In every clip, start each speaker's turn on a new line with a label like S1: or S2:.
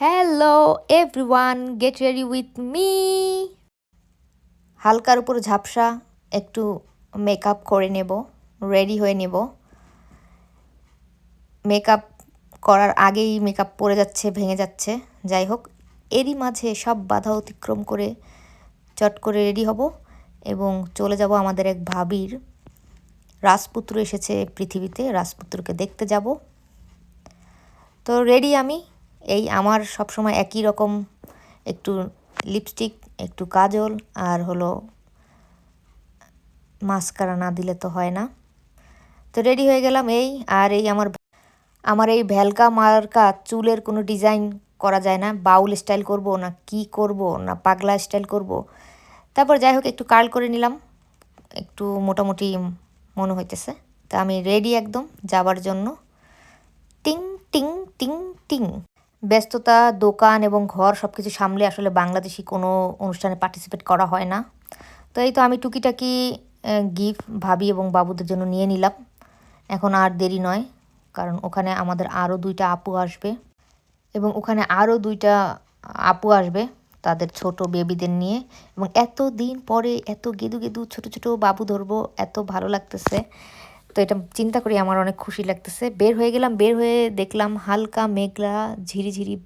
S1: Hello everyone get ready with me হালকার উপর ঝাপসা একটু মেকআপ করে নেব রেডি হয়ে নেব। মেকআপ করার আগেই মেকআপ পরে যাচ্ছে, ভেঙে যাচ্ছে। যাই হোক, এরই মাঝে সব বাধা অতিক্রম করে চট করে রেডি হব এবং চলে যাব আমাদের এক ভাবির। রাজপুত্র এসেছে পৃথিবীতে, রাজপুত্রকে দেখতে যাব। তো রেডি আমি। এই আমার সবসময় একই রকম একটু লিপস্টিক একটু কাজল আর হলো মাস্কারা না দিলে তো হয় না। তো রেডি হয়ে গেলাম এই আর এই আমার আমার এই ভ্যালকা মার্কা চুলের কোনো ডিজাইন করা যায় না। বাউল স্টাইল করব না কি করব না পাগলা স্টাইল করব। তারপর যাই হোক, একটু কার্ল করে নিলাম। একটু মোটামুটি মনে হইতেছে। তা আমি রেডি একদম যাবার জন্য। টিং টিং টিং টিং। ব্যস্ততা, দোকান এবং ঘর সব কিছু সামলে আসলে বাংলাদেশি কোনো অনুষ্ঠানে পার্টিসিপেট করা হয় না। তো এই তো আমি টুকিটাকি গিফট ভাবি এবং বাবুদের জন্য নিয়ে নিলাম। এখন আর দেরি নয়, কারণ ওখানে আমাদের আরও দুইটা আপু আসবে এবং ওখানে আরও দুইটা আপু আসবে তাদের ছোট বেবিদের নিয়ে এবং এত দিন পরে এত গেদু গেদু ছোট ছোট বাবু ধরবো, এত ভালো লাগতেছে। তো এটা চিন্তা করি আমার অনেক খুশি লাগতেছে। বের হয়ে গেলাম, বের হয়ে দেখলাম হালকা মেঘলা, ঝিরিঝিরি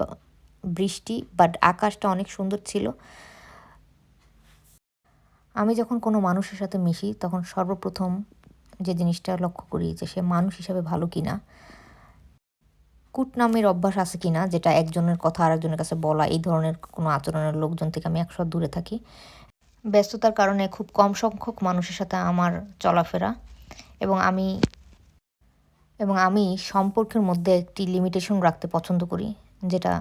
S1: বৃষ্টি বাট আকাশটা অনেক সুন্দর ছিল। আমি যখন কোনো মানুষের সাথে মিশি, তখন সর্বপ্রথম যে জিনিসটা লক্ষ্য করি যে সে মানুষ হিসাবে ভালো কিনা কুট নামের অভ্যাস আছে কিনা, যেটা একজনের কথা আরেকজনের কাছে বলা, এই ধরনের কোনো আচরণের লোকজন থেকে আমি একশো দূরে থাকি। ব্যস্ততার কারণে খুব কম সংখ্যক মানুষের সাথে আমার চলাফেরা। এবং আমি এবং আমি সম্পর্কের মধ্যে একটি লিমিটেশন রাখতে পছন্দ করি, যেটা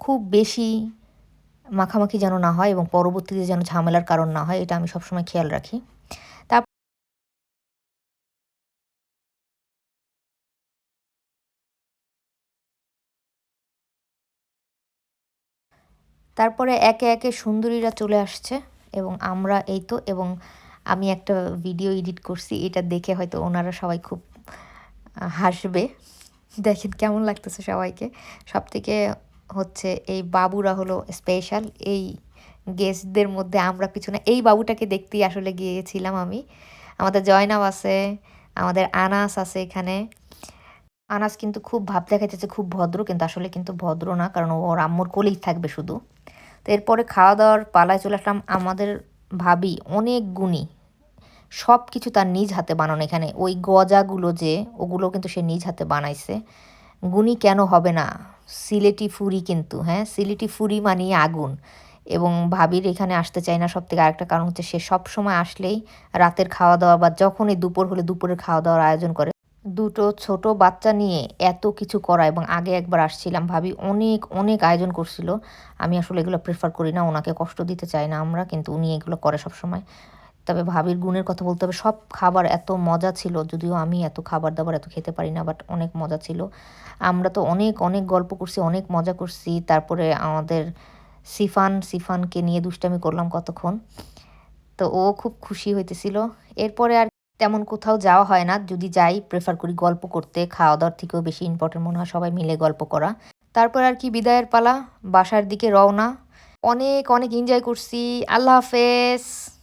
S1: খুব বেশি মাখামাখি যেন না হয় এবং পরবর্তীতে যেন ঝামেলার কারণ না হয়, এটা আমি সবসময় খেয়াল রাখি। তারপরে একে একে সুন্দরীরা চলে আসছে এবং আমরা এই তো এবং আমি একটা ভিডিও এডিট করছি, এটা দেখে হয়তো ওনারা সবাই খুব হাসবে। দেখেন কেমন লাগতেছে সবাইকে। সব থেকে হচ্ছে এই বাবুরা হলো স্পেশাল এই গেস্টদের মধ্যে আমরা পিছনে, এই বাবুটাকে দেখতেই আসলে গিয়েছিলাম আমি। আমাদের জয়নাব আছে, আমাদের আনাস আছে এখানে। আনাস কিন্তু খুব ভাব দেখা দেখাইতেছে, খুব ভদ্র, কিন্তু আসলে কিন্তু ভদ্র না, কারণ ওর আম্মুর কোলেই থাকবে শুধু। তো এরপরে খাওয়া দাওয়ার পালায় চলে আসলাম আমাদের ভাবি, অনেক গুণী। সব কিছু তার নিজ হাতে বানানো। এখানে ওই গজাগুলো যে, ওগুলো কিন্তু সে নিজ হাতে বানাইছে। গুণী কেন হবে না? সিলেটি ফুরি কিন্তু হ্যাঁ? সিলেটি ফুরি মানিয়ে আগুন। এবং ভাবির এখানে আসতে চায় না সব থেকে আরেকটা কারণ হচ্ছে সে সব সময় আসলেই রাতের খাওয়া দাওয়া বা যখনই দুপুর হলে দুপুরের খাওয়া দাওয়ার আয়োজন করে। দুটো ছোট বাচ্চা নিয়ে এত কিছু করা এবং আগে একবার আসছিলাম, ভাবি অনেক অনেক আয়োজন করছিল। আমি আসলে এগুলো প্রেফার করি না, ওনাকে কষ্ট দিতে চাই না আমরা, কিন্তু উনি এগুলো করে সব সময় তবে ভাবির গুণের কথা বলতে হবে। সব খাবার এত মজা ছিল, যদিও আমি এত খাবার দাবার এত খেতে পারি না বাট অনেক মজা ছিল। আমরা তো অনেক অনেক গল্প করছি, অনেক মজা করছি। তারপরে আমাদের সিফান, সিফানকে নিয়ে দুষ্টামি করলাম কতক্ষণ। তো ও খুব খুশি হইতেছিল। এরপরে আর তেমন কোথাও যাওয়া হয় না। যদি যাই প্রেফার করি গল্প করতে। খাওয়া দাওয়ার থেকেও বেশি ইম্পর্টেন্ট মনে হয় সবাই মিলে গল্প করা। তারপর আর কি, বিদায়ের পালা। বাসার দিকে রওনা। অনেক অনেক এনজয় করছি। আল্লাহ হাফেজ।